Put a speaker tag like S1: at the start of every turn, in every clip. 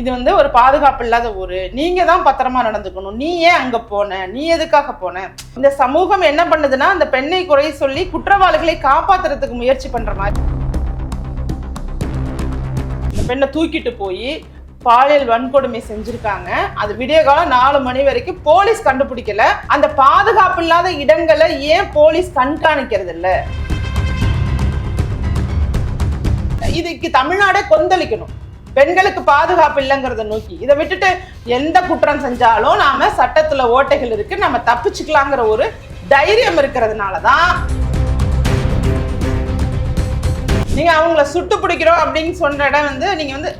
S1: இது வந்து ஒரு பாதுகாப்பு இல்லாத ஊர். நீங்க தான் பத்திரமா நடந்துக்கணும். நீ ஏன் அங்க போன? நீ எதுக்காக போன? இந்த சமூகம் என்ன பண்ணுதுன்னா அந்த பெண்ணை குறை சொல்லி குற்றவாளிகளை காப்பாத்துறதுக்கு முயற்சி பண்ற மாதிரி. இந்த பெண்ணை தூக்கிட்டு போய் பாலியல் வன்கொடுமை செஞ்சிருக்காங்க. அது விடிய காலம் நாலு மணி வரைக்கும் போலீஸ் கண்டுபிடிக்கல. அந்த பாதுகாப்பு இல்லாத இடங்களை ஏன் போலீஸ் கண்காணிக்கிறது இல்லை இதுக்கு தமிழ்நாடே கொந்தளிக்கணும். பெண்களுக்கு பாதுகாப்பு இல்லைங்கிறத நோக்கி. இதை விட்டுட்டு எந்த குற்றம் செஞ்சாலும் நாம சட்டத்துல ஓட்டைகள் இருக்கு நம்ம தப்பிச்சுக்கலாங்கிற ஒரு தைரியம் இருக்கிறதுனால தான் நீங்க அவங்கள சுட்டு பிடிக்கிறோம் அப்படின்னு சொன்ன இடம் வந்து நீங்க வந்து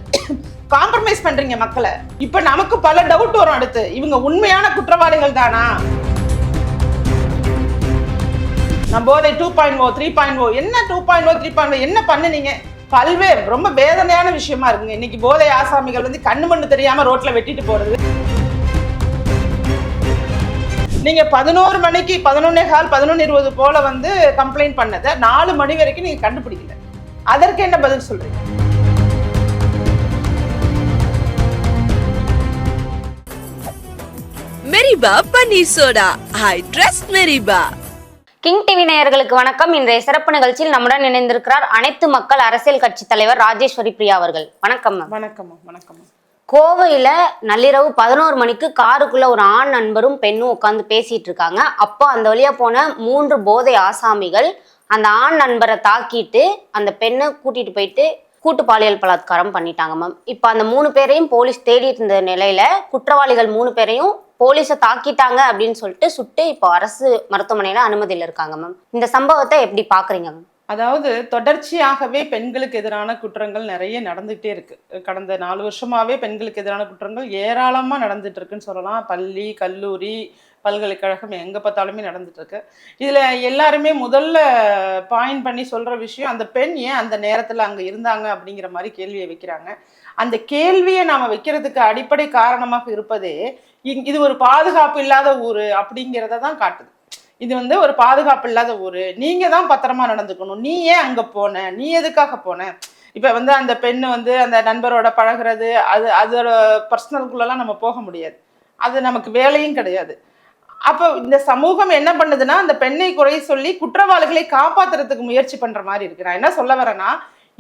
S1: காம்ப்ரமைஸ் பண்றீங்க மக்களை. இப்ப நமக்கு பல டவுட் வரும் அடுத்து. இவங்க உண்மையான குற்றவாளிகள் தானா? நான் போதை டூ பாயிண்ட் ஓ த்ரீ பாயிண்ட் ஓ என்ன டூ பாயிண்ட் ஓ த்ரீ பாயிண்ட் ஓ என்ன பண்ணுனீங்க? பல்வேறு ரொம்ப வேதனையான விஷயமா இருக்குங்க. இன்னைக்கு போதை ஆசாமிகள் வந்து கண்ணு மண்ணு தெரியாம ரோட்ல வெட்டிட்டு போறது. நீங்க பதினோரு மணிக்கு பதினொன்னே கால் பதினொன்று இருபது போல வந்து கம்ப்ளைண்ட் பண்ணதை நாலு மணி வரைக்கும் நீங்க கண்டுபிடிக்கல. அதற்கு என்ன பதில் சொல்றீங்க?
S2: மெரிபா பன்னீர் சோடா ஐ ட்ரஸ்ட் மெரிபா
S3: கிங் டிவி நேயர்களுக்கு வணக்கம். இன்றைய சிறப்பு நிகழ்ச்சியில் நம்முடன் இணைந்திருக்கிறார் அனைத்து மக்கள் அரசியல் கட்சி தலைவர் ராஜேஸ்வரி பிரியா அவர்கள். வணக்கம் மேம்.
S1: வணக்கம்மா வணக்கம்மா
S3: கோவையில நள்ளிரவு பதினோரு மணிக்கு காருக்குள்ள ஒரு ஆண் நண்பரும் பெண்ணும் உட்காந்து பேசிட்டு இருக்காங்க. அப்போ அந்த வழியா போன மூன்று போதை ஆசாமிகள் அந்த ஆண் நண்பரை தாக்கிட்டு அந்த பெண்ணை கூட்டிட்டு போயிட்டு கூட்டு பாலியல் பலாத்காரம் பண்ணிட்டாங்க மேம். இப்போ அந்த மூணு பேரையும் போலீஸ் தேடிட்டு இருந்த நிலையில குற்றவாளிகள் மூணு பேரையும் போலீஸை தாக்கிட்டாங்க அப்படின்னு சொல்லிட்டு சுட்டு இப்போ அரசு மருத்துவமனையில அனுமதியில் இருக்காங்க மேம். இந்த சம்பவத்தை எப்படி பாக்குறீங்க மேம்?
S1: அதாவது தொடர்ச்சியாகவே பெண்களுக்கு எதிரான குற்றங்கள் நிறைய நடந்துகிட்டே இருக்கு. கடந்த நாலு வருஷமாவே பெண்களுக்கு எதிரான குற்றங்கள் ஏராளமாக நடந்துட்டு இருக்குன்னு சொல்லலாம். பள்ளி கல்லூரி பல்கலைக்கழகம் எங்கே பார்த்தாலுமே நடந்துட்டு இருக்கு. இதில் எல்லாருமே முதல்ல பாயிண்ட் பண்ணி சொல்கிற விஷயம் அந்த பெண் ஏன் அந்த நேரத்தில் அங்கே இருந்தாங்க அப்படிங்கிற மாதிரி கேள்வியை வைக்கிறாங்க. அந்த கேள்வியை நாம் வைக்கிறதுக்கு அடிப்படை காரணமாக இருப்பதே இது ஒரு பாதுகாப்பு இல்லாத ஊர் அப்படிங்கிறத தான் காட்டுது. இது வந்து ஒரு பாதுகாப்பு இல்லாத ஊர். நீங்கள் தான் பத்திரமா நடந்துக்கணும். நீ ஏன் அங்கே போன? நீ எதுக்காக போன? இப்போ வந்து அந்த பெண்ணு வந்து அந்த நண்பரோட பழகுறது அது அதோட பர்சனல்குள்ளெல்லாம் நம்ம போக முடியாது. அது நமக்கு வேலையும் கிடையாது. அப்போ இந்த சமூகம் என்ன பண்ணுதுன்னா அந்த பெண்ணை குறை சொல்லி குற்றவாளிகளை காப்பாத்துறதுக்கு முயற்சி பண்ற மாதிரி இருக்கு. நான் என்ன சொல்ல வரேன்னா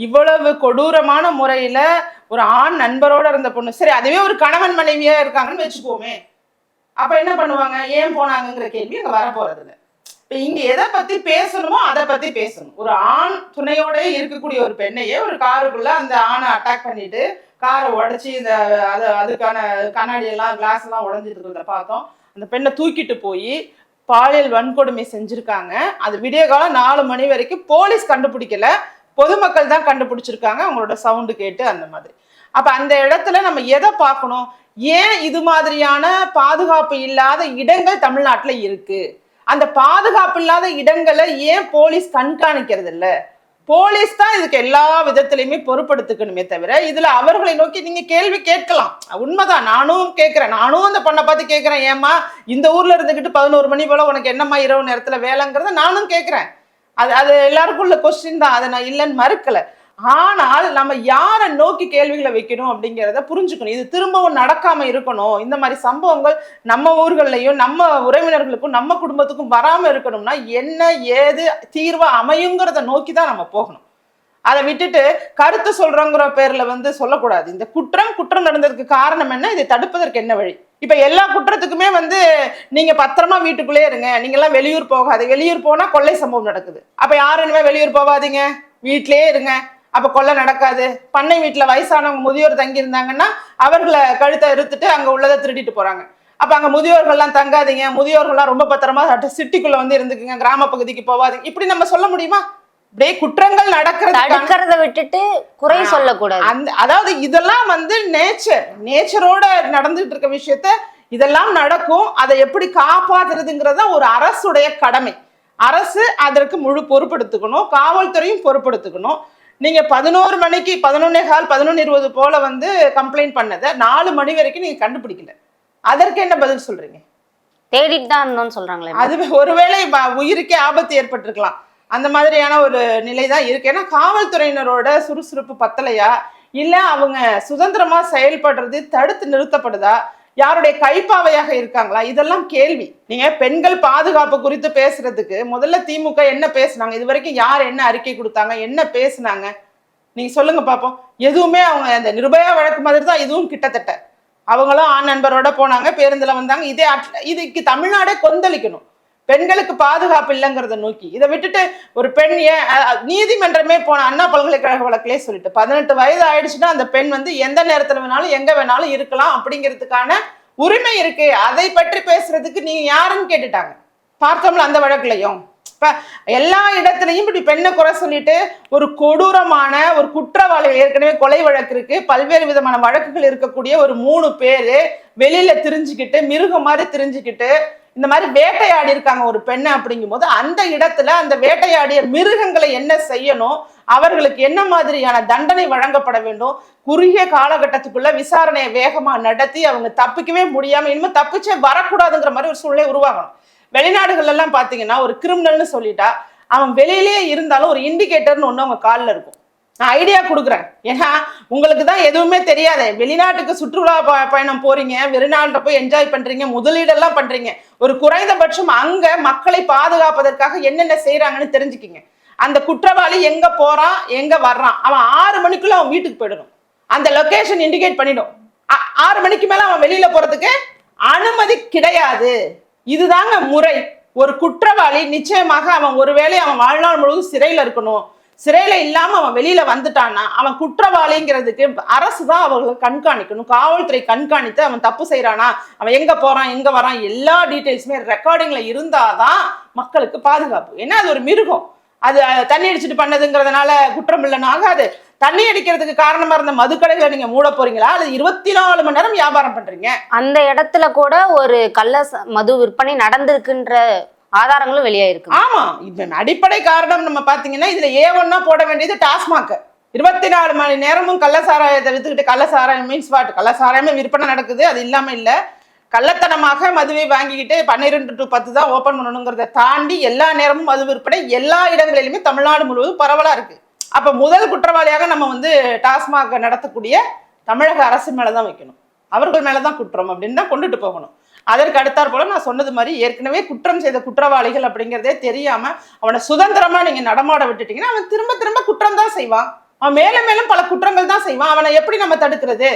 S1: இவ்வளவு கொடூரமான முறையில ஒரு ஆண் நண்பரோட இருந்த பொண்ணு. சரி அதுவே ஒரு கணவன் மனைவியா இருக்காங்கன்னு வச்சுக்கோமே. அப்ப என்ன பண்ணுவாங்க? ஏன் போனாங்கங்கிற கேள்வி அங்க வரப்போறது இல்லை இப்ப இங்க எதை பத்தி பேசணுமோ அதை பத்தி பேசணும். ஒரு ஆண் துணையோட இருக்கக்கூடிய ஒரு பெண்ணையே ஒரு காருக்குள்ள அந்த ஆணை அட்டாக் பண்ணிட்டு காரை உடைச்சி இந்த அது அதுக்கான கண்ணாடி எல்லாம் கிளாஸ் எல்லாம் உடஞ்சிட்டு இருக்கிறத பார்த்தோம். அந்த பெண்ணை தூக்கிட்டு போய் பாலியல் வன்கொடுமை செஞ்சிருக்காங்க. அது விடிய காலம் நாலு மணி வரைக்கும் போலீஸ் கண்டுபிடிக்கல. பொதுமக்கள் தான் கண்டுபிடிச்சிருக்காங்க அவங்களோட சவுண்டு கேட்டு அந்த மாதிரி. அப்போ அந்த இடத்துல நம்ம எதை பார்க்கணும்? ஏன் இது மாதிரியான பாதுகாப்பு இல்லாத இடங்கள் தமிழ்நாட்டில் இருக்கு? அந்த பாதுகாப்பு இல்லாத இடங்களை ஏன் போலீஸ் கண்காணிக்கிறது இல்லை போலீஸ் தான் இதுக்கு எல்லா விதத்திலையுமே பொறுப்படுத்துக்கணுமே தவிர இதில் அவர்களை நோக்கி நீங்கள் கேள்வி கேட்கலாம். உண்மைதான் நானும் கேட்குறேன். நானும் அந்த பொண்ணை பார்த்து கேட்குறேன் ஏம்மா இந்த ஊரில் இருந்துகிட்டு பதினோரு மணி போல் உனக்கு என்னம்மா இரவு நேரத்தில் வேலைங்கிறத நானும் கேட்குறேன். அது அது எல்லாருக்குள்ள கொஸ்டின் தான். அதை நான் இல்லைன்னு மறுக்கலை. ஆனால் நம்ம யாரை நோக்கி கேள்விகளை வைக்கணும் அப்படிங்கிறத புரிஞ்சுக்கணும். இது திரும்பவும் நடக்காம இருக்கணும். இந்த மாதிரி சம்பவங்கள் நம்ம ஊர்கள்லையும் நம்ம உறவினர்களுக்கும் நம்ம குடும்பத்துக்கும் வராம இருக்கணும்னா என்ன ஏது தீர்வாக அமையுங்கிறத நோக்கி தான் நம்ம போகணும். அதை விட்டுட்டு கருத்து சொல்றோங்கிற பேர்ல வந்து சொல்லக்கூடாது. இந்த குற்றம் குற்றம் நடந்ததுக்கு காரணம் என்ன? இதை தடுப்பதற்கு என்ன வழி? இப்ப எல்லா குற்றத்துக்குமே வந்து நீங்க பத்திரமா வீட்டுக்குள்ளே இருங்க. நீங்க எல்லாம் வெளியூர் போகாது வெளியூர் போனா கொள்ளை சம்பவம் நடக்குது. அப்ப யாரும் இனிமே வெளியூர் போகாதீங்க வீட்டிலேயே இருங்க. அப்போ கொள்ளை நடக்காது. பண்ணை வீட்டில் வயசானவங்க முதியோர் தங்கி இருந்தாங்கன்னா அவர்களை கழுத்தை இருத்துட்டு அங்கே உள்ளதை திருடிட்டு போகிறாங்க அப்போ அங்கே முதியோர்கள்லாம் தங்காதீங்க. முதியோர்கள்லாம் ரொம்ப பத்திரமா சிட்டிக்குள்ளே வந்து இருந்துக்குங்க. கிராம பகுதிக்கு போகாதீங்க இப்படி நம்ம சொல்ல முடியுமா? இப்படியே குற்றங்கள் நடக்கிறது
S3: தடுக்கிறத விட்டுட்டு குறை சொல்லக்கூடாது.
S1: அந்த அதாவது இதெல்லாம் வந்து நேச்சர் நேச்சரோட நடந்துட்டு இருக்க விஷயத்த இதெல்லாம் நடக்கும். அதை எப்படி காப்பாத்துறதுங்கிறது ஒரு அரசுடைய கடமை. அரசு அதற்கு முழு பொறுப்பெடுத்துக்கணும். காவல்துறையும் பொறுப்பெடுத்துக்கணும். நீங்க பதினோரு மணிக்கு பதினொன்னே கால் பதினொன்று இருபது போல வந்து கம்ப்ளைண்ட் பண்ணதை நாலு மணி வரைக்கும் நீங்க கண்டுபிடிக்கல. அதற்கு என்ன பதில் சொல்றீங்க?
S3: தேடிட்டு தான் இருந்தோம்னு சொல்றாங்களே.
S1: அது ஒருவேளை உயிருக்கே ஆபத்து ஏற்பட்டிருக்கலாம். அந்த மாதிரியான ஒரு நிலை தான் இருக்கு. ஏன்னா காவல்துறையினரோட சுறுசுறுப்பு பத்தலையா? இல்லை அவங்க சுதந்திரமா செயல்படுறது தடுத்து நிறுத்தப்படுதா? யாருடைய கைப்பாவையாக இருக்காங்களா? இதெல்லாம் கேள்வி. நீங்க பெண்கள் பாதுகாப்பு குறித்து பேசுறதுக்கு முதல்ல திமுக என்ன பேசுனாங்க? இது வரைக்கும் யார் என்ன அறிக்கை கொடுத்தாங்க? என்ன பேசுனாங்க? நீங்க சொல்லுங்க பாப்போம். எதுவுமே அவங்க அந்த நிர்பயா வழக்கு மாதிரி தான் இதுவும் கிட்டத்தட்ட. அவங்களும் ஆண் நண்பரோட போனாங்க பேருந்துல வந்தாங்க. இதே இதுக்கு தமிழ்நாடே கொந்தளிக்கணும். பெண்களுக்கு பாதுகாப்பு இல்லைங்கிறத நோக்கி. இதை விட்டுட்டு ஒரு பெண் ஏன் நீதிமன்றமே போன அண்ணா பல்கலைக்கழக வழக்கிலே சொல்லிட்டு பதினெட்டு வயது ஆயிடுச்சுன்னா அந்த பெண் வந்து எந்த நேரத்துல வேணாலும் எங்க வேணாலும் இருக்கலாம் அப்படிங்கிறதுக்கான உரிமை இருக்கு. அதை பற்றி பேசுறதுக்கு நீங்க யாருன்னு கேட்டுட்டாங்க. பார்த்தோம்ல அந்த வழக்குலையும். இப்ப எல்லா இடத்துலையும் இப்படி பெண்ணை குறை சொல்லிட்டு ஒரு கொடூரமான ஒரு குற்றவாளிகள் ஏற்கனவே கொலை வழக்கு இருக்கு. பல்வேறு விதமான வழக்குகள் இருக்கக்கூடிய ஒரு மூணு பேரு வெளியில திரிஞ்சுக்கிட்டு மிருகம் மாதிரி திரிஞ்சுக்கிட்டு இந்த மாதிரி வேட்டையாடி இருக்காங்க ஒரு பெண்ணை அப்படிங்கும்போது அந்த இடத்துல அந்த வேட்டையாடிய மிருகங்களை என்ன செய்யணும்? அவர்களுக்கு என்ன மாதிரியான தண்டனை வழங்கப்பட வேண்டும்? குறுகிய காலகட்டத்துக்குள்ள விசாரணையை வேகமா நடத்தி அவங்க தப்பிக்கவே முடியாம இனிமே தப்பிச்சே வரக்கூடாதுங்கிற மாதிரி ஒரு சூழ்நிலை உருவாகணும். வெளிநாடுகள் எல்லாம் பாத்தீங்கன்னா ஒரு கிரிமினல்னு சொல்லிட்டா அவன் வெளியிலேயே இருந்தாலும் ஒரு இண்டிகேட்டர்னு ஒண்ணு அவங்க காலில் இருக்கும். நான் ஐடியா கொடுக்குறேன். ஏன்னா உங்களுக்கு தான் எதுவுமே தெரியாது. வெளிநாட்டுக்கு சுற்றுலா ப- பயணம் போறீங்க வெளிநாட்டில் போய் என்ஜாய் பண்றீங்க முதலீடெல்லாம் பண்றீங்க. ஒரு குறைந்தபட்சம் அங்க மக்களை பாதுகாப்பதற்காக என்னென்ன செய்யறாங்கன்னு தெரிஞ்சுக்கிங்க. அந்த குற்றவாளி எங்க போறான் எங்க வர்றான்? அவன் ஆறு மணிக்குள்ள அவன் வீட்டுக்கு போயிடணும். அந்த லொகேஷன் இண்டிகேட் பண்ணிடும். ஆறு மணிக்கு மேல அவன் வெளியில போறதுக்கு அனுமதி கிடையாது. இதுதாங்க முறை. ஒரு குற்றவாளி நிச்சயமாக அவன் ஒருவேளை அவன் வாழ்நாள் முழுவதும் சிறையில் இருக்கணும். சிறையில் இல்லாமல் அவன் வெளியில் வந்துட்டான்னா அவன் குற்றவாளிங்கிறதுக்கு அரசு தான் அவர்களை கண்காணிக்கணும். காவல்துறை கண்காணித்து அவன் தப்பு செய்கிறானா அவன் எங்கே போகிறான் எங்கே வரான் எல்லா டீட்டெயில்ஸுமே ரெக்கார்டிங்கில் இருந்தால் தான் மக்களுக்கு பாதுகாப்பு. ஏன்னா அது ஒரு மிருகம்? அது தண்ணி அடிச்சுட்டு பண்ணதுங்கிறதுனால குற்றம் இல்லைன்னு ஆகாது. தண்ணி அடிக்கிறதுக்கு காரணமா இருந்த மதுக்கடைகளை நீங்க மூட போறீங்களா? அது இருபத்தி நாலு மணி நேரம் வியாபாரம் பண்றீங்க?
S3: அந்த இடத்துல கூட ஒரு கள்ள ச- மது விற்பனை நடந்திருக்குன்ற ஆதாரங்களும் வெளியாயிருக்கு
S1: ஆமா இதன் அடிப்படை காரணம் நம்ம பாத்தீங்கன்னா இதுல ஏ ஒன்னா போட வேண்டியது டாஸ்மாக். இருபத்தி நாலு மணி நேரமும் கள்ளசாராயத்தை வித்துக்கிட்டு கள்ளசாராயம் மீன்ஸ் வாட் கள்ளசாராயமே விற்பனை நடக்குது அது இல்லாம இல்ல. கள்ளத்தனமாக மதுவை வாங்கிக்கிட்டு பன்னிரெண்டு டு பத்து தான் ஓபன் பண்ணணுங்கிறத தாண்டி எல்லா நேரமும் மது விற்பனை எல்லா இடங்களிலுமே தமிழ்நாடு முழுவதும் பரவலா இருக்கு. அப்ப முதல் குற்றவாளியாக நம்ம வந்து டாஸ்மாக் நடத்தக்கூடிய தமிழக அரசு மேலதான் வைக்கணும். அவர்கள் மேலதான் குற்றம் அப்படின்னு தான் கொண்டுட்டு போகணும். அதற்கு அடுத்தாற் போல நான் சொன்னது மாதிரி ஏற்கனவே குற்றம் செய்த குற்றவாளிகள் அப்படிங்கிறதே தெரியாம அவனை சுதந்திரமா நீங்க நடமாட விட்டுட்டீங்கன்னா அவன் திரும்ப திரும்ப குற்றம் தான் செய்வான். அவன் மேலும் மேலும் பல குற்றங்கள் தான் செய்வான். அவனை எப்படி நம்ம தடுக்கிறது?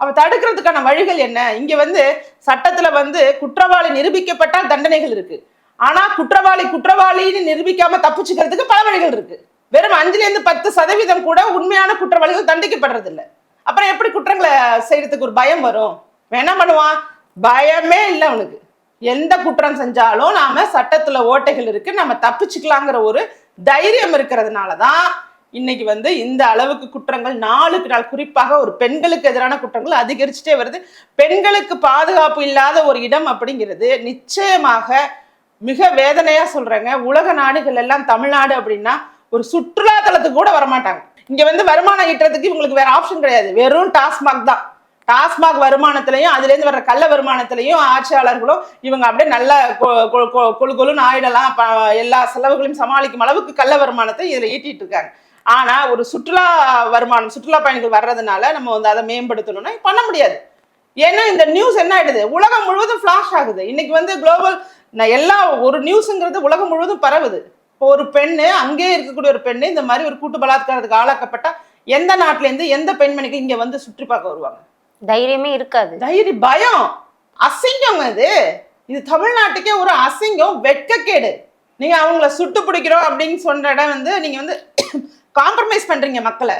S1: அவன் தடுக்கிறதுக்கான வழிகள் என்ன? இங்க வந்து சட்டத்துல வந்து குற்றவாளி நிரூபிக்கப்பட்டால் தண்டனைகள் இருக்கு. ஆனா குற்றவாளி குற்றவாளின்னு நிரூபிக்காம தப்பிச்சுக்கிறதுக்கு பல வழிகள் இருக்கு. வெறும் அஞ்சுல இருந்து பத்து சதவீதம் கூட உண்மையான குற்றவாளிகள் தண்டிக்கப்படுறது இல்லை அப்புறம் எப்படி குற்றங்களை செய்யறதுக்கு ஒரு பயம் வரும்? என்ன பண்ணுவான்? பயமே இல்லை அவனுக்கு. எந்த குற்றம் செஞ்சாலும் நாம சட்டத்துல ஓட்டைகள் இருக்கு நம்ம தப்பிச்சுக்கலாங்கிற ஒரு தைரியம் இருக்கிறதுனால தான் இன்னைக்கு வந்து இந்த அளவுக்கு குற்றங்கள் நாளுக்கு நாள் குறிப்பாக ஒரு பெண்களுக்கு எதிரான குற்றங்கள் அதிகரிச்சுட்டே வருது. பெண்களுக்கு பாதுகாப்பு இல்லாத ஒரு இடம் அப்படிங்கிறது நிச்சயமாக மிக வேதனையா சொல்றேங்க. உலக நாடுகள் எல்லாம் தமிழ்நாடு அப்படின்னா ஒரு சுற்றுலா தலத்துக்கு கூட வரமாட்டாங்க. இங்க வந்து வருமானம் ஈட்டுறதுக்கு இவங்களுக்கு வேற ஆப்ஷன் கிடையாது. வெறும் டாஸ்மாக் தான். டாஸ்மாக் வருமானத்திலையும் அதுலேருந்து வர்ற கள்ள வருமானத்திலையும் ஆட்சியாளர்களும் இவங்க அப்படியே நல்ல கொ- கொ- கொ- கொழு கொழுன்னு ஆயிடலாம். எல்லா செலவுகளையும் சமாளிக்கும் அளவுக்கு கள்ள வருமானத்தை இதில் ஈட்டிட்டு இருக்காங்க. ஆனால் ஒரு சுற்றுலா வருமானம் சுற்றுலா பயணிகள் வர்றதுனால நம்ம வந்து அதை மேம்படுத்தணும்னா பண்ண முடியாது. ஏன்னா இந்த நியூஸ் என்ன ஆயிடுது? உலகம் முழுவதும் ஃப்ளாஷ் ஆகுது. இன்னைக்கு வந்து குளோபல் எல்லா ஒரு நியூஸுங்கிறது உலகம் முழுவதும் பரவுது. இப்போ ஒரு பெண்ணு அங்கேயே இருக்கக்கூடிய ஒரு பெண்ணு இந்த மாதிரி ஒரு கூட்டு பலாத்காரத்துக்கு ஆளாக்கப்பட்டா எந்த நாட்டிலேருந்து எந்த பெண்மணிக்கு இங்கே வந்து சுற்றி பார்க்க வருவாங்க?
S3: தைரியமே இருக்காது.
S1: தைரிய பயம். அசிங்கங்க இது இது தமிழ்நாட்டுக்கே ஒரு அசிங்கம் வெட்கக்கேடு. நீங்க அவங்கள சுட்டு பிடிக்கிறோம் அப்படின்னு சொன்ன இடம் வந்து நீங்க வந்து காம்ப்ரமைஸ் பண்றீங்க மக்களை.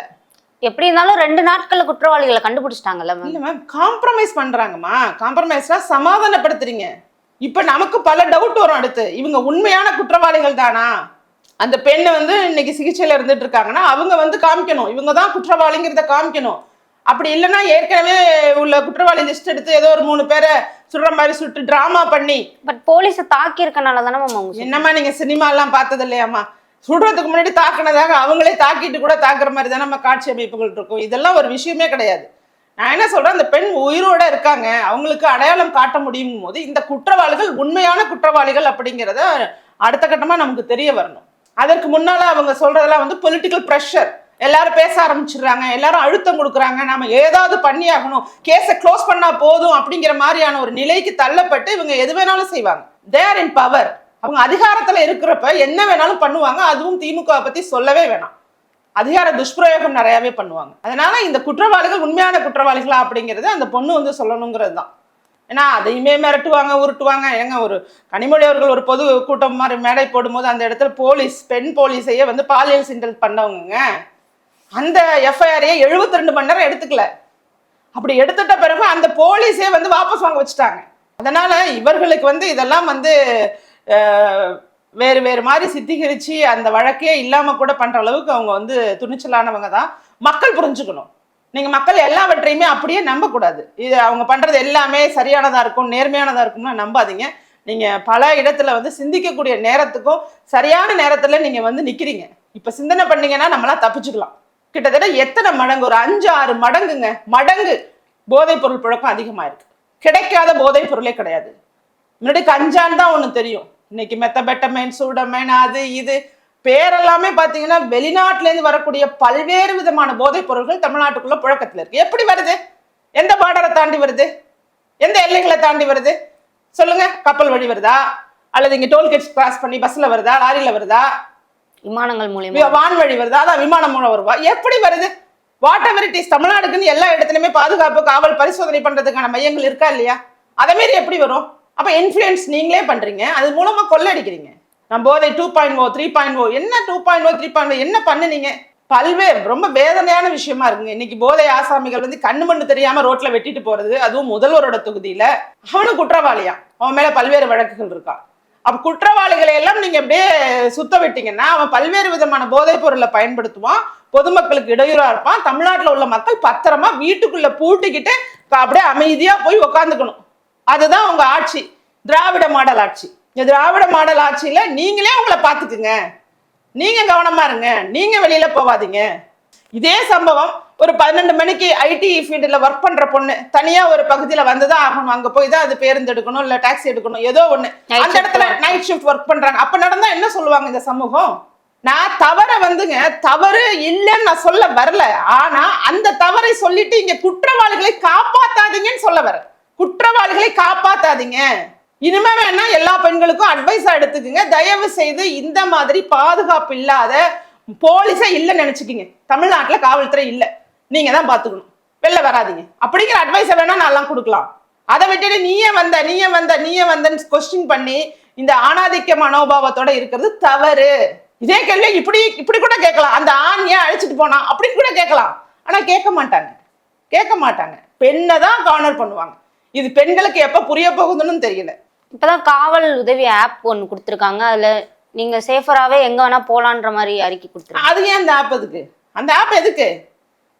S3: எப்படி இருந்தாலும் ரெண்டு நாட்கள்ல குற்றவாளிகளை கண்டுபிடிச்சிட்டாங்கல்ல மேம்
S1: இல்ல மேம் காம்ப்ரமைஸ் பண்றாங்கம்மா. காம்ப்ரமைஸ்னா சமாதானப்படுத்துறீங்க. இப்ப நமக்கு பல டவுட் வரும் அடுத்து. இவங்க உண்மையான குற்றவாளிகள் தானா? அந்த பெண்ணு வந்து இன்னைக்கு சிகிச்சையில இருந்துட்டு இருக்காங்கன்னா அவங்க வந்து காமிக்கணும். இவங்க தான் குற்றவாளிங்கிறத காமிக்கணும். அப்படி இல்லைன்னா ஏற்கனவே உள்ள குற்றவாளி லிஸ்ட் எடுத்து ஏதோ ஒரு மூணு பேரை சுடுற மாதிரி சுட்டு டிராமா பண்ணி.
S3: பட் போலீஸை தாக்கி இருக்கனால தானே அவங்க
S1: என்னம்மா நீங்க சினிமா எல்லாம் பார்த்தது இல்லையாம்மா? சுடுறதுக்கு முன்னாடி தாக்குனதாக அவங்களே தாக்கிட்டு கூட தாக்குற மாதிரி தான் நம்ம காட்சி அமைப்புகள் இருக்கும். இதெல்லாம் ஒரு விஷயமே கிடையாது. நான் என்ன சொல்றேன்? அந்த பெண் உயிரோட இருக்காங்க. அவங்களுக்கு அடையாளம் காட்ட முடியும் போது இந்த குற்றவாளிகள் உண்மையான குற்றவாளிகள் அப்படிங்கிறத அடுத்த கட்டமா நமக்கு தெரிய வரணும். அதற்கு முன்னால அவங்க சொல்றதெல்லாம் வந்து பொலிட்டிக்கல் ப்ரெஷர் எல்லாரும் பேச ஆரம்பிச்சிடுறாங்க எல்லாரும் அழுத்தம் கொடுக்குறாங்க நாம ஏதாவது பண்ணி ஆகணும் கேஸை க்ளோஸ் பண்ணா போதும் அப்படிங்கிற மாதிரியான ஒரு நிலைக்கு தள்ளப்பட்டு இவங்க எது வேணாலும் செய்வாங்க. தேர் இன் பவர் அவங்க அதிகாரத்துல இருக்கிறப்ப என்ன வேணாலும் பண்ணுவாங்க அதுவும் திமுக பத்தி சொல்லவே வேணாம். அதிகார துஷ்பிரயோகம் நிறையவே பண்ணுவாங்க. அதனால இந்த குற்றவாளிகள் உண்மையான குற்றவாளிகளா அப்படிங்கிறது அந்த பொண்ணு வந்து சொல்லணுங்கிறது தான். ஏன்னா அதையுமே மிரட்டுவாங்க உருட்டுவாங்க. ஏங்க ஒரு கனிமொழி அவர்கள் ஒரு பொது கூட்டம் மாதிரி மேடை போடும்போது அந்த இடத்துல போலீஸ் பெண் போலீஸையே வந்து பாலியல் சிண்டல் பண்ணவங்க அந்த எஃப்ஐஆரையே 72 ரெண்டு மணி நேரம் எடுத்துக்கல. அப்படி எடுத்துட்ட பிறகு அந்த போலீஸே வந்து வாபஸ் வாங்க வச்சுட்டாங்க. அதனால இவர்களுக்கு வந்து இதெல்லாம் வந்து வேறு வேறு மாதிரி சித்திகரித்து அந்த வழக்கே இல்லாமல் கூட பண்ணுற அளவுக்கு அவங்க வந்து துணிச்சலானவங்க தான். மக்கள் புரிஞ்சுக்கணும். நீங்கள் மக்கள் எல்லாவற்றையுமே அப்படியே நம்பக்கூடாது. இது அவங்க பண்ணுறது எல்லாமே சரியானதாக இருக்கும் நேர்மையானதாக இருக்கும்னு நம்பாதீங்க. நீங்கள் பல இடத்துல வந்து சிந்திக்கக்கூடிய நேரத்துக்கும் சரியான நேரத்தில் நீங்கள் வந்து நிற்கிறீங்க இப்போ சிந்தனை பண்ணீங்கன்னா நம்மளாம் தப்பிச்சுக்கலாம். கிட்டத்தட்ட எத்தனை மடங்கு? ஒரு அஞ்சு ஆறு மடங்குங்க. மடங்கு போதைப் பொருள் புழக்கம் அதிகமாக இருக்கு கிடைக்காத போதைப் பொருளே கிடையாது. முன்னாடி கஞ்சான் தான் ஒன்று தெரியும். இன்னைக்கு மெத்தபெட்டமைன் சூடமைன் அது இது. பேரெல்லாமே பார்த்தீங்கன்னா வெளிநாட்டிலேருந்து வரக்கூடிய பல்வேறு விதமான போதைப் பொருட்கள் தமிழ்நாட்டுக்குள்ள புழக்கத்தில் இருக்கு. எப்படி வருது? எந்த பார்டரை தாண்டி வருது? எந்த எல்லைகளை தாண்டி வருது? சொல்லுங்க. கப்பல் வழி வருதா? அல்லது இங்கே டோல்கேட்ஸ் கிராஸ் பண்ணி பஸ்ஸில் வருதா? லாரியில் வருதா?
S3: விமானங்கள் மூலியமா.
S1: வான்வழி வருதா. அதான் விமானம் மூலம் வருவா எப்படி வருது? வாட் எவர் இட் இஸ் தமிழ்நாடுக்குன்னு எல்லா இடத்துலயுமே பாதுகாப்பு காவல் பரிசோதனை பண்றதுக்கான மையங்கள் இருக்கா இல்லையா? அதே மாரி எப்படி வரும்? அப்ப இன்ஃப்ளூயன்ஸ் நீங்களே பண்றீங்க. அது மூலமா கொள்ளடிக்கிறீங்க. நான் போதை டூ பாயிண்ட் ஓ த்ரீ பாயிண்ட் ஓ என்ன டூ பாயிண்ட் ஓ த்ரீ பாயிண்ட் என்ன பண்ணுனீங்க? பல்வேறு ரொம்ப வேதனையான விஷயமா இருக்குங்க. இன்னைக்கு போதை ஆசாமிகள் வந்து கண்ணு மண்ணு தெரியாம ரோட்ல வெட்டிட்டு போறது அதுவும் முதல்வரோட தொகுதியில. அவனும் குற்றவாளியா அவன் மேல பல்வேறு வழக்குகள் இருக்கான் அப்ப குற்றவாளிகளை எல்லாம் நீங்க அப்படியே சுத்த விட்டீங்கன்னா அவன் பல்வேறு விதமான போதைப் பொருளை பயன்படுத்துவான் பொதுமக்களுக்கு இடையூறா இருப்பான் தமிழ்நாட்டில் உள்ள மக்கள் பத்திரமா வீட்டுக்குள்ள பூட்டிக்கிட்டு அப்படியே அமைதியா போய் உக்காந்துக்கணும். அதுதான் உங்க ஆட்சி திராவிட மாடல் ஆட்சி. இந்த திராவிட மாடல் ஆட்சியில நீங்களே உங்களை பார்த்துக்குங்க. நீங்க கவனமா இருங்க. நீங்க வெளியில போவாதீங்க இதே சம்பவம் ஒரு பன்னெண்டு மணிக்கு ஐடி ஃபீல்டில் ஒர்க் பண்ற பொண்ணு. தனியா ஒரு பகுதியில வந்துதான் ஆகணும். அங்க போய் தான் அது பேருந்து எடுக்கணும் இல்ல டாக்ஸி எடுக்கணும் ஏதோ
S3: Night
S1: அந்த இடத்துல நைட் ஷிஃப்ட் ஒர்க் பண்றாங்க. அப்ப நடந்தா என்ன சொல்லுவாங்க இந்த சமூகம்? நான் தவற வந்துங்க தவறு இல்லைன்னு நான் சொல்ல வரல. ஆனா அந்த தவறை சொல்லிட்டு இங்க குற்றவாளிகளை காப்பாத்தாதீங்கன்னு சொல்ல வரேன். குற்றவாளிகளை காப்பாத்தாதீங்க. இனிமே வேணா எல்லா பெண்களுக்கும் அட்வைஸா எடுத்துக்குங்க. தயவு செய்து இந்த மாதிரி பாதுகாப்பு இல்லாத போலீஸே இல்லைன்னு நினைச்சுக்கிங்க. தமிழ்நாட்டுல காவல்துறை இல்ல. நீங்க தான் பாத்துக்கணும். வெளில வராதீங்க. அப்படிங்கிற அட்வைஸை வேணா நான் கொடுக்கலாம். அதை விட்டுட்டு நீயே வந்த நீயே வந்த நீயே வந்தன்னு கொஸ்டின் பண்ணி இந்த ஆணாதிக்க மனோபாவத்தோட இருக்கிறது தவறு. இதே கேள்வி இப்படி இப்படி கூட கேட்கலாம். அந்த ஆண் ஏன் அழைச்சிட்டு போனான் அப்படின்னு கூட கேட்கலாம். ஆனா கேட்க மாட்டாங்க. கேட்க மாட்டாங்க. பெண்ணை தான் கார்னர் பண்ணுவாங்க. இது பெண்களுக்கு எப்ப புரிய போகுதுன்னு தெரியல.
S3: இப்பதான் காவல் உதவி ஆப் ஒன்னு கொடுத்துருக்காங்க. அதுல நீங்க சேஃபராவே எங்க வேணா போலான்ற மாதிரி அறிக்கை கொடுத்துருக்காங்க.
S1: அது ஏன் அந்த ஆப் எதுக்கு அந்த ஆப் எதுக்கு?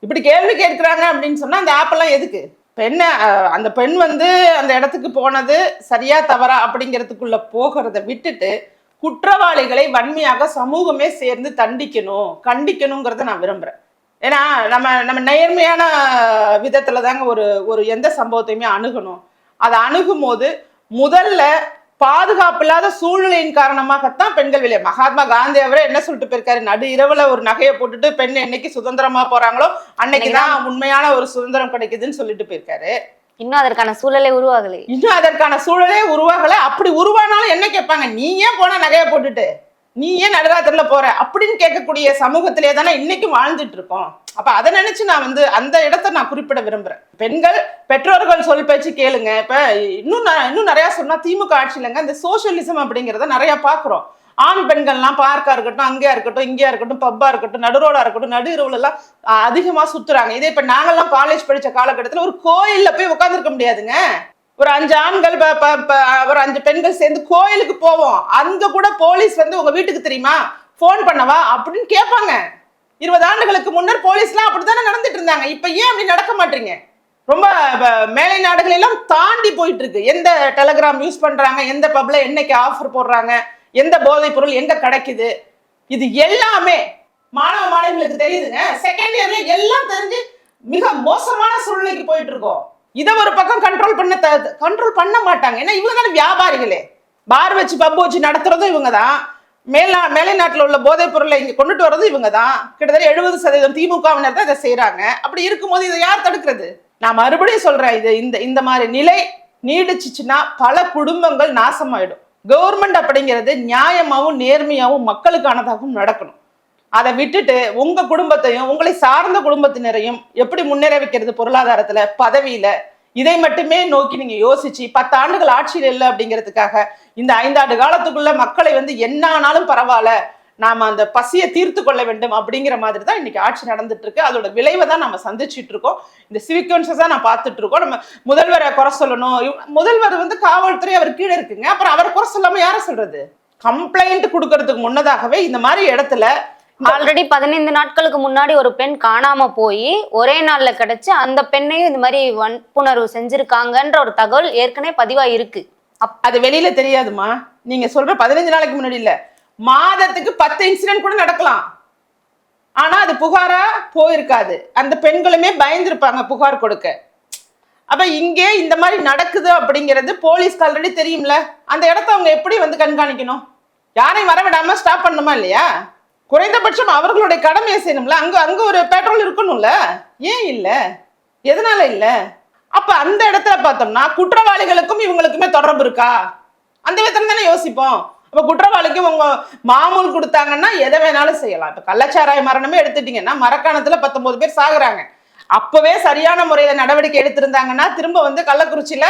S1: இப்படி கேள்வி கேட்குறாங்க அப்படின்னு சொன்னால் அந்த ஆப்பெல்லாம் எதுக்கு? பெண்ணை அந்த பெண் வந்து அந்த இடத்துக்கு போனது சரியா தவறா அப்படிங்கிறதுக்குள்ள போகிறத விட்டுட்டு குற்றவாளிகளை வன்மையாக சமூகமே சேர்ந்து தண்டிக்கணும் கண்டிக்கணுங்கிறத நான் விரும்புகிறேன் ஏன்னா நம்ம நம்ம நேர்மையான விதத்தில் தாங்க ஒரு ஒரு எந்த சம்பவத்தையுமே அணுகணும். அதை அணுகும் போது முதல்ல பாதுகாப்பு இல்லாத சூழ்நிலையின் காரணமாகத்தான் பெண்கள் வெளியே. மகாத்மா காந்தி அவரே என்ன சொல்லிட்டு போயிருக்காரு? நடு இரவுல ஒரு நகையை போட்டுட்டு பெண் என்னைக்கு சுதந்திரமா போறாங்களோ அன்னைக்கு தான் உண்மையான ஒரு சுதந்திரம் கிடைக்குதுன்னு சொல்லிட்டு போயிருக்காரு.
S3: இன்னும் அதற்கான சூழலை உருவாகலை.
S1: இன்னும் அதற்கான சூழலே உருவாகல. அப்படி உருவானாலும் என்ன கேட்பாங்க? நீ ஏன் போன நகையை போட்டுட்டு? நீ ஏன் நடுராத்திரில போற? அப்படின்னு கேட்கக்கூடிய சமூகத்திலே தானே இன்னைக்கும் வாழ்ந்துட்டு இருக்கோம். அப்ப அதை நினைச்சு நான் வந்து அந்த இடத்த நான் குறிப்பிட விரும்புறேன். பெண்கள் பெற்றோர்கள் சொல் பேச்சு கேளுங்க. இப்ப இன்னும் இன்னும் நிறைய சொன்னா திமுக ஆட்சியிலங்க இந்த சோசியலிசம் அப்படிங்கிறத நிறைய பாக்குறோம். ஆண் பெண்கள்லாம் பார்க்கா இருக்கட்டும் அங்கேயா இருக்கட்டும் இங்கேயா இருக்கட்டும் பப்பா இருக்கட்டும் நடுரோடா இருக்கட்டும் நடு இரவுல எல்லாம் அதிகமா சுத்துறாங்க. இதே இப்ப நாங்கெல்லாம் காலேஜ் படிச்ச காலகட்டத்துல ஒரு கோயில்ல போய் உட்காந்துருக்க முடியாதுங்க. ஒரு அஞ்சு ஆண்கள் ஒரு அஞ்சு பெண்கள் சேர்ந்து கோயிலுக்கு போவோம். அங்க கூட போலீஸ் வந்து உங்க வீட்டுக்கு தெரியுமா? ஃபோன் பண்ணவா? அப்படின்னு கேட்பாங்க. இருபது ஆண்டுகளுக்கு முன்னர் போலீஸ்லாம் அப்படித்தானே நடந்துட்டு இருந்தாங்க. இப்ப ஏன் அப்படி நடக்க மாட்டீங்க? ரொம்ப மேலை நாடுகள் எல்லாம் தாண்டி போயிட்டு இருக்கு எந்த டெலகிராம் யூஸ் பண்றாங்க? எந்த பப்ல என்னைக்கு ஆஃபர் போடுறாங்க? எந்த போதைப் பொருள் எங்க கிடைக்குது? இது எல்லாமே மாணவ மாணவிகளுக்கு தெரியுதுங்க. செகண்ட் இயர்ல எல்லாம் தெரிஞ்சு மிக மோசமான சூழ்நிலைக்கு போயிட்டு இருக்கோம் இதை ஒரு பக்கம் கண்ட்ரோல் பண்ண கண்ட்ரோல் பண்ண மாட்டாங்க. ஏன்னா இவங்க தானே வியாபாரிகளே. பார் வச்சு பப் வச்சு நடத்துறதும் இவங்க தான். மேலா மேலை நாட்டில் உள்ள போதைப் பொருளை இங்கே கொண்டுட்டு வர்றது இவங்க தான். கிட்டத்தட்ட எழுபது சதவீதம் திமுகவினர் தான் இதை செய்கிறாங்க அப்படி இருக்கும்போது இதை யார் தடுக்கிறது? நான் மறுபடியும் சொல்கிறேன் இது இந்த இந்த மாதிரி நிலை நீடிச்சிச்சுன்னா பல குடும்பங்கள் நாசமாயிடும். கவர்மெண்ட் அப்படிங்கிறது நியாயமாகவும் நேர்மையாகவும் மக்களுக்கானதாகவும் நடக்கணும். அதை விட்டுட்டு உங்க குடும்பத்தையும் உங்களை சார்ந்த குடும்பத்தினரையும் எப்படி முன்னேற வைக்கிறது பொருளாதாரத்துல பதவியில? இதை மட்டுமே நோக்கி நீங்க யோசிச்சு பத்து ஆண்டுகள் ஆட்சியில் இல்லை அப்படிங்கிறதுக்காக இந்த ஐந்தாண்டு காலத்துக்குள்ள மக்களை வந்து என்ன ஆனாலும் பரவாயில்ல நாம அந்த பசியை தீர்த்து கொள்ள வேண்டும் அப்படிங்கிற மாதிரி தான் இன்னைக்கு ஆட்சி நடந்துட்டு இருக்கு. அதோட விளைவை தான் நம்ம சந்திச்சுட்டு இருக்கோம். இந்த சிவிக் கான்சியஸா நான் பார்த்துட்டு இருக்கோம். நம்ம முதல்வரை குறை சொல்லணும். முதல்வர் வந்து காவல்துறை அவர் கீழே இருக்குங்க. அப்புறம் அவரை குறை சொல்லாம யாரை சொல்றது? கம்ப்ளைண்ட் கொடுக்கறதுக்கு முன்னதாகவே இந்த மாதிரி இடத்துல
S3: ஆல்ரெடி பதினைந்து நாட்களுக்கு முன்னாடி ஒரு பெண் காணாம போய் ஒரே நாள்ல கிடைச்சு அந்த பெண்ணையும் இந்த மாதிரி வன்புணர்வு செஞ்சிருக்காங்கன்ற ஒரு தகவல் ஏற்கனவே பதிவா இருக்கு. அப்-
S1: அது வெளியில தெரியாதுமா நீங்க சொல்ற பதினஞ்சு நாளைக்கு முன்னாடி இல்ல. மாதத்துக்கு பத்து இன்சிடென்ட் கூட நடக்கலாம். ஆனா அது புகாரா போயிருக்காது. அந்த பெண்களுமே பயந்துருப்பாங்க புகார் கொடுக்க. அப்ப இங்கே இந்த மாதிரி நடக்குது அப்படிங்கிறது போலீஸ்க்கு ஆல்ரெடி தெரியும்ல. அந்த இடத்த அவங்க எப்படி வந்து கண்காணிக்கணும்? யாரையும் வர விடாம ஸ்டாப் பண்ணணுமா இல்லையா? குறைந்தபட்சம் அவர்களுடைய கடமையை செய்யணும்ல? அங்க அங்க ஒரு பெட்ரோல் இருக்கணும்ல? ஏன் இல்ல? எதனால இல்ல? அப்ப அந்த இடத்துல பார்த்தோம்னா குற்றவாளிகளுக்கும் இவங்களுக்குமே தொடர்பு இருக்கா? அந்த விதத்துல தானே யோசிப்போம். இப்போ குற்றவாளிக்கும் உங்க மாமூல் கொடுத்தாங்கன்னா எதை வேணாலும் செய்யலாம். இப்போ கள்ளச்சாராய மரணமே எடுத்துட்டீங்கன்னா மரக்காணத்துல பத்தொன்பது பேர் சாகுறாங்க. அப்பவே சரியான முறையில நடவடிக்கை எடுத்திருந்தாங்கன்னா திரும்ப வந்து கள்ளக்குறிச்சியில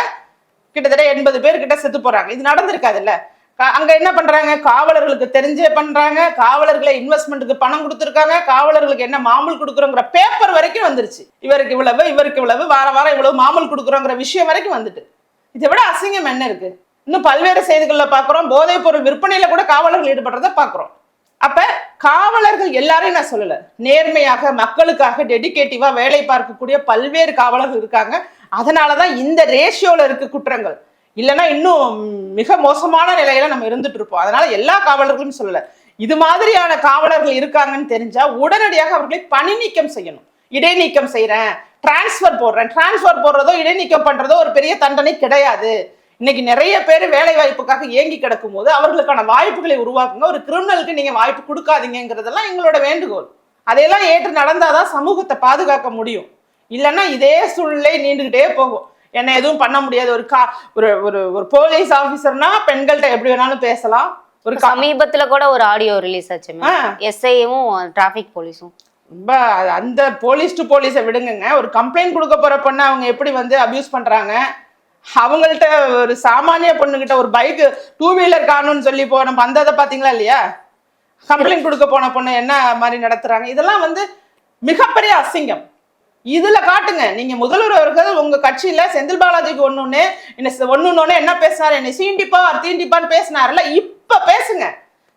S1: கிட்டத்தட்ட எண்பது பேர் கிட்ட செத்து போறாங்க. இது நடந்திருக்காதுல்ல? அங்க என்ன பண்றாங்க? காவலர்களுக்கு தெரிஞ்சே பண்றாங்க. காவலர்களை இன்வெஸ்ட்மெண்ட்டுக்கு பணம் கொடுத்துருக்காங்க. காவலர்களுக்கு என்ன மாமூல் கொடுக்குறோங்கிற பேப்பர் வரைக்கும் வந்துருச்சு. இவருக்கு இவ்வளவு இவருக்கு இவ்வளவு வார வாரம் இவ்வளவு மாமூல் கொடுக்குறோங்கிற விஷயம் வரைக்கும் வந்துட்டு. இதை விட அசிங்கம் என்ன இருக்கு? இன்னும் பல்வேறு செய்திகளில் பார்க்குறோம் போதைப் பொருள் விற்பனையில கூட காவலர்கள் ஈடுபடுறத பார்க்குறோம் அப்ப காவலர்கள் எல்லாரையும் நான் சொல்லல. நேர்மையாக மக்களுக்காக டெடிக்கேட்டிவா வேலை பார்க்கக்கூடிய பல்வேறு காவலர்கள் இருக்காங்க. அதனாலதான் இந்த ரேஷியோல இருக்க குற்றங்கள். இல்லைன்னா இன்னும் மிக மோசமான நிலையில நம்ம இருந்துட்டு இருப்போம். அதனால எல்லா காவலர்களும் சொல்லல. இது மாதிரியான காவலர்கள் இருக்காங்கன்னு தெரிஞ்சா உடனடியாக அவர்களை பணி நீக்கம் செய்யணும். இடைநீக்கம் செய்கிறேன் டிரான்ஸ்ஃபர் போடுறேன். டிரான்ஸ்ஃபர் போடுறதோ இடைநீக்கம் பண்றதோ ஒரு பெரிய தண்டனை கிடையாது. இன்னைக்கு நிறைய பேர் வேலை வாய்ப்புக்காக ஏங்கி கிடக்கும் போது அவர்களுக்கான வாய்ப்புகளை உருவாக்குங்க. ஒரு கிரிமினலுக்கு நீங்க வாய்ப்பு கொடுக்காதீங்கிறதெல்லாம் எங்களோட வேண்டுகோள். அதையெல்லாம் ஏற்று நடந்தாதான் சமூகத்தை பாதுகாக்க முடியும். இல்லைன்னா இதே சூழ்நிலை நீண்டுகிட்டே போகும். என்ன எதுவும் பண்ண முடியாது. ஒரு கா ஒரு ஒரு ஒரு போலீஸ் ஆபீசர்னா பெண்கள்கிட்ட எப்படி வேணாலும் பேசலாம். ஒரு
S3: சமீபத்துல கூட ஒரு ஆடியோ ரிலீஸ் ஆச்சு. எஸ்ஐயும் டிராபிக் போலீஸும்
S1: ரொம்ப அந்த போலீஸ் டு போலீஸை விடுங்கங்க. ஒரு கம்ப்ளைண்ட் கொடுக்க போற பொண்ணை அவங்க எப்படி வந்து அபியூஸ் பண்றாங்க? அவங்கள்ட்ட ஒரு சாமானிய பொண்ணுகிட்ட ஒரு பைக் டூ வீலர் காணும்னு சொல்லி போன வந்ததை பாத்தீங்களா இல்லையா? கம்ப்ளைண்ட் கொடுக்க போன பொண்ணை என்ன மாதிரி நடத்துறாங்க? இதெல்லாம் வந்து மிகப்பெரிய அசிங்கம். இதுல காட்டுங்க. நீங்க முதல்வர் அவர்கள் உங்க கட்சியில செந்தில் பாலாஜிக்கு ஒண்ணுன்னு என்ன ஒண்ணுன்னு என்ன பேசினாரு? என்னை சீண்டிப்பா தீண்டிப்பான்னு பேசினாருல இப்ப பேசுங்க.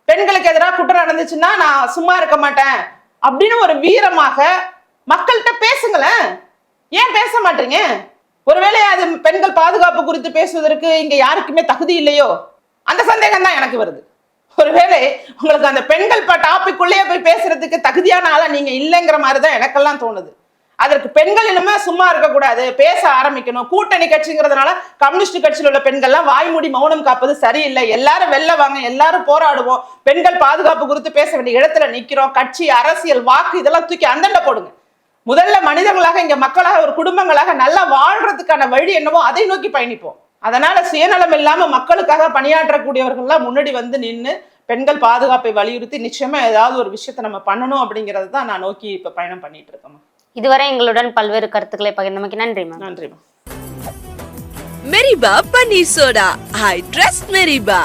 S1: பெண்களுக்கு எதிராக குற்றம் நடந்துச்சுன்னா நான் சும்மா இருக்க மாட்டேன் அப்படின்னு ஒரு வீரமாக மக்கள்கிட்ட பேசுங்களேன். ஏன் பேச மாட்டீங்க? ஒருவேளை அது பெண்கள் பாதுகாப்பு குறித்து பேசுவதற்கு இங்க யாருக்குமே தகுதி இல்லையோ? அந்த சந்தேகம் தான் எனக்கு வருது. ஒருவேளை உங்களுக்கு அந்த பெண்கள் டாபிக் உள்ளே போய் பேசுறதுக்கு தகுதியான ஆளா நீங்க இல்லைங்கிற மாதிரி தான் எனக்கெல்லாம் தோணுது. அதற்கு பெண்கள் இனிமே சும்மா இருக்கக்கூடாது. பேச ஆரம்பிக்கணும். கூட்டணி கட்சிங்கிறதுனால கம்யூனிஸ்ட் கட்சியில் உள்ள பெண்கள்லாம் வாய்மூடி மௌனம் காப்பது சரியில்லை. எல்லாரும் வெளில வாங்க. எல்லாரும் போராடுவோம். பெண்கள் பாதுகாப்பு குறித்து பேச வேண்டிய இடத்துல நிற்கிறோம் கட்சி அரசியல் வாக்கு இதெல்லாம் தூக்கி அந்தண்ட போடுங்க. முதல்ல மனிதர்களாக இங்க மக்களாக ஒரு குடும்பங்களாக நல்லா வாழ்றதுக்கான வழி என்னவோ அதை நோக்கி பயணிப்போம். அதனால சுயநலம் இல்லாம மக்களுக்காக பணியாற்றக்கூடியவர்கள்லாம் முன்னாடி வந்து நின்று பெண்கள் பாதுகாப்பை வலியுறுத்தி நிச்சயமா ஏதாவது ஒரு விஷயத்த நம்ம பண்ணணும் அப்படிங்கறது தான் நான் நோக்கி இப்ப பயணம் பண்ணிட்டு இருக்கேன்
S3: இதுவரை எங்களுடன் பல்வேறு கருத்துக்களை பகிர்ந்தமைக்கு நன்றி மேம்
S1: நன்றிமா
S2: மெரிபா பன்னீர் சோடா. I trust மெரிபா.